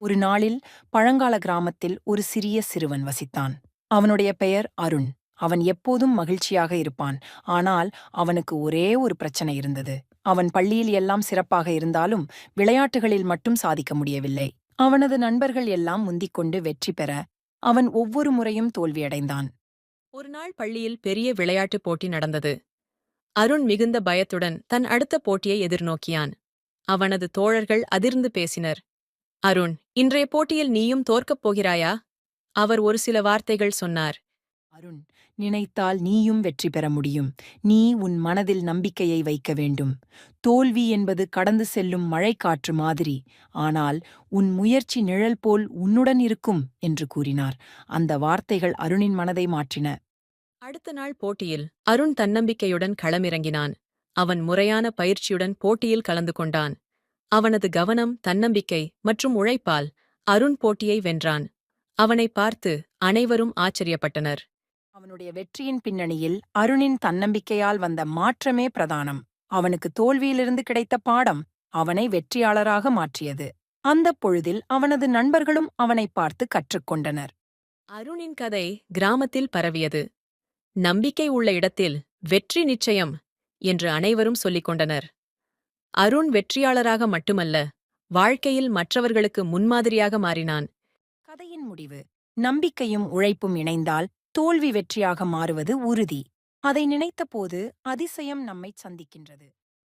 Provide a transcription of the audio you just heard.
ஒரு நாளில் பழங்கால கிராமத்தில் ஒரு சிறிய சிறுவன் வசித்தான். அவனுடைய பெயர் அருண். அவன் எப்போதும் மகிழ்ச்சியாக இருப்பான். ஆனால் அவனுக்கு ஒரே ஒரு பிரச்சனை இருந்தது. அவன் பள்ளியில் எல்லாம் சிறப்பாக இருந்தாலும் விளையாட்டுகளில் மட்டும் சாதிக்க முடியவில்லை. அவனது நண்பர்கள் எல்லாம் முந்திக்கொண்டு வெற்றி பெற அவன் ஒவ்வொரு முறையும் தோல்வியடைந்தான். ஒரு நாள் பள்ளியில் பெரிய விளையாட்டுப் போட்டி நடந்தது. அருண் மிகுந்த பயத்துடன் தன் அடுத்த போட்டியை எதிர்நோக்கியான். அவனது தோழர்கள் அதிர்ந்து பேசினர். அருண் இன்றைய போட்டியில் நீயும் தோற்கப் போகிறாயா? அவர் ஒரு சில வார்த்தைகள் சொன்னார். அருண் நினைத்தால் நீயும் வெற்றி பெற முடியும். நீ உன் மனதில் நம்பிக்கையை வைக்க வேண்டும். தோல்வி என்பது கடந்து செல்லும் மழைக்காற்று மாதிரி. ஆனால் உன் முயற்சி நிழல் போல் உன்னுடன் இருக்கும் என்று கூறினார். அந்த வார்த்தைகள் அருணின் மனதை மாற்றின. அடுத்த நாள் போட்டியில் அருண் தன்னம்பிக்கையுடன் களமிறங்கினான். அவன் முறையான பயிற்சியுடன் போட்டியில் கலந்து கொண்டான். அவனது கவனம் தன்னம்பிக்கை மற்றும் உழைப்பால் அருண் போட்டியை வென்றான். அவனை பார்த்து அனைவரும் ஆச்சரியப்பட்டனர். அவனுடைய வெற்றியின் பின்னணியில் அருணின் தன்னம்பிக்கையால் வந்த மாற்றமே பிரதானம். அவனுக்கு தோல்வியிலிருந்து கிடைத்த பாடம் அவனை வெற்றியாளராக மாற்றியது. அந்தப் பொழுதில் அவனது நண்பர்களும் அவனை பார்த்து கற்றுக்கொண்டனர். அருணின் கதை கிராமத்தில் பரவியது. நம்பிக்கை உள்ள இடத்தில் வெற்றி நிச்சயம் என்று அனைவரும் சொல்லிக் கொண்டனர் அருண் வெற்றியாளராக மட்டுமல்ல வாழ்க்கையில் மற்றவர்களுக்கு முன்மாதிரியாக மாறினான். கதையின் முடிவு. நம்பிக்கையும் உழைப்பும் இணைந்தால் தோல்வி வெற்றியாக மாறுவது உறுதி. அதை நினைத்தபோது அதிசயம் நம்மைச் சந்திக்கின்றது.